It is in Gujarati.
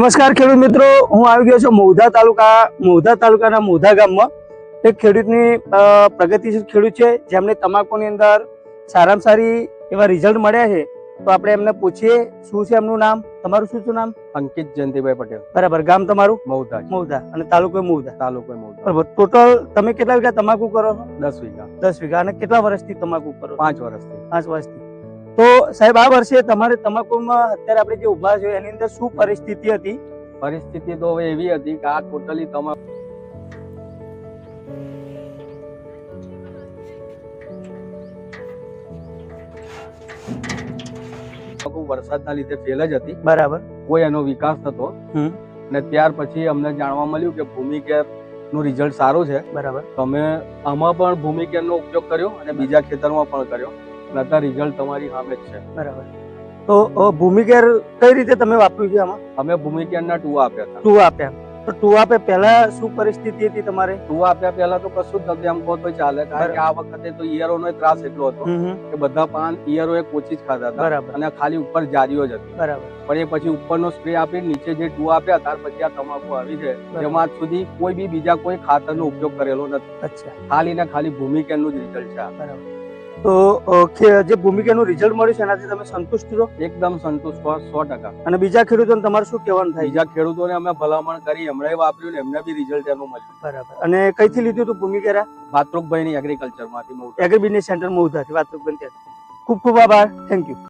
નમસ્કાર ખેડૂત મિત્રો હું આવી ગયો છું મોધા તાલુકા મોધા તાલુકાના મોધા ગામમાં. એક ખેડૂતની પ્રગતિશીલ ખેડૂત છે જેમને તમાકુની અંદર સારામાં સારી એવા રિઝલ્ટ મળ્યા છે. તો આપણે એમને પૂછીએ શું છે એમનું નામ? તમારું શું શું નામ? અંકિત જયંતિભાઈ પટેલ. બરાબર ગામ તમારું? મૌધા મૌધા અને તાલુકો મૌધા તાલુકો મૌધા બરાબર ટોટલ તમે કેટલા વીઘા તમાકુ કરો દસ વીઘા. દસ વીઘા અને કેટલા વર્ષથી તમાકુ કરો પાંચ વર્ષથી. પાંચ વર્ષથી. તો સાહેબ આ વર્ષે તમારે તમાકુમાં અત્યારે આપણે જે ઊભા છે એની અંદર શું પરિસ્થિતિ હતી? પરિસ્થિતિ તો એવી હતી કે આ ટોટલી તમાકુ વરસાદના લીધે ફેલ જ હતી. બરાબર. કોઈ એનો વિકાસ થતો હમ. ને ત્યાર પછી અમને જાણવા મળ્યું કે ભૂમિકેપનું રિઝલ્ટ સારું છે. બરાબર. તો અમે આમાં પણ ભૂમિકેર નો ઉપયોગ કર્યો અને બીજા ખેતરમાં પણ કર્યો. અને અત્યારે રિઝલ્ટ તમારી સામે જ છે. બરાબર. તો ભૂમિકેર કઈ રીતે તમે વાપર્યું છે આમાં? અમે ભૂમિકેર ના ટુવા આપ્યા હતા. ટુ આપ્યા. તો ટુ આપે પહેલા શું પરિસ્થિતિ હતી તમારે? ટુ આપ્યા પહેલા તો કશું જ નથી આમ કહો તો ચાલે. કારણ કે આ વખતે તો ઈયરો નો ત્રાસ એટલો હતો કે બધા પાન ઈયરો એ ઓછી જ ખાતા હતા. બરાબર. અને ખાલી ઉપર જારીઓ જ હતી. બરાબર. પણ એ પછી ઉપરનો સ્પ્રે આપી નીચે જે ટુ આપ્યા ત્યાર પછી આ તમાકુ આવી છે. જેમાં આજ સુધી કોઈ બી બીજા કોઈ ખાતરનો ઉપયોગ કરેલો નથી. અચ્છા. ખાલી ને ખાલી ભૂમિકેનનું જ રિઝલ્ટ છે બરાબર. તો જે ભૂમિકાનું રિઝલ્ટ મળ્યું છે એનાથી તમે સંતુષ્ટ છો? એકદમ સંતુષ્ટ સો- ટકા. અને બીજા ખેડૂતોને તમારે શું કહેવાનું થાય? બીજા ખેડૂતોને અમે ભલામણ કરી એમણે વાપર્યું ને એમને બી રિઝલ્ટ એનું મળ્યું. બરાબર. અને કઈથી લીધું હતું ભૂમિકેરા ભાતૃકભાઈની એગ્રીકલ્ચરમાંથી મોટું એગ્રી બિઝનેસ સેન્ટર મૌધાથી વાત ખૂબ ખૂબ આભાર. Thank you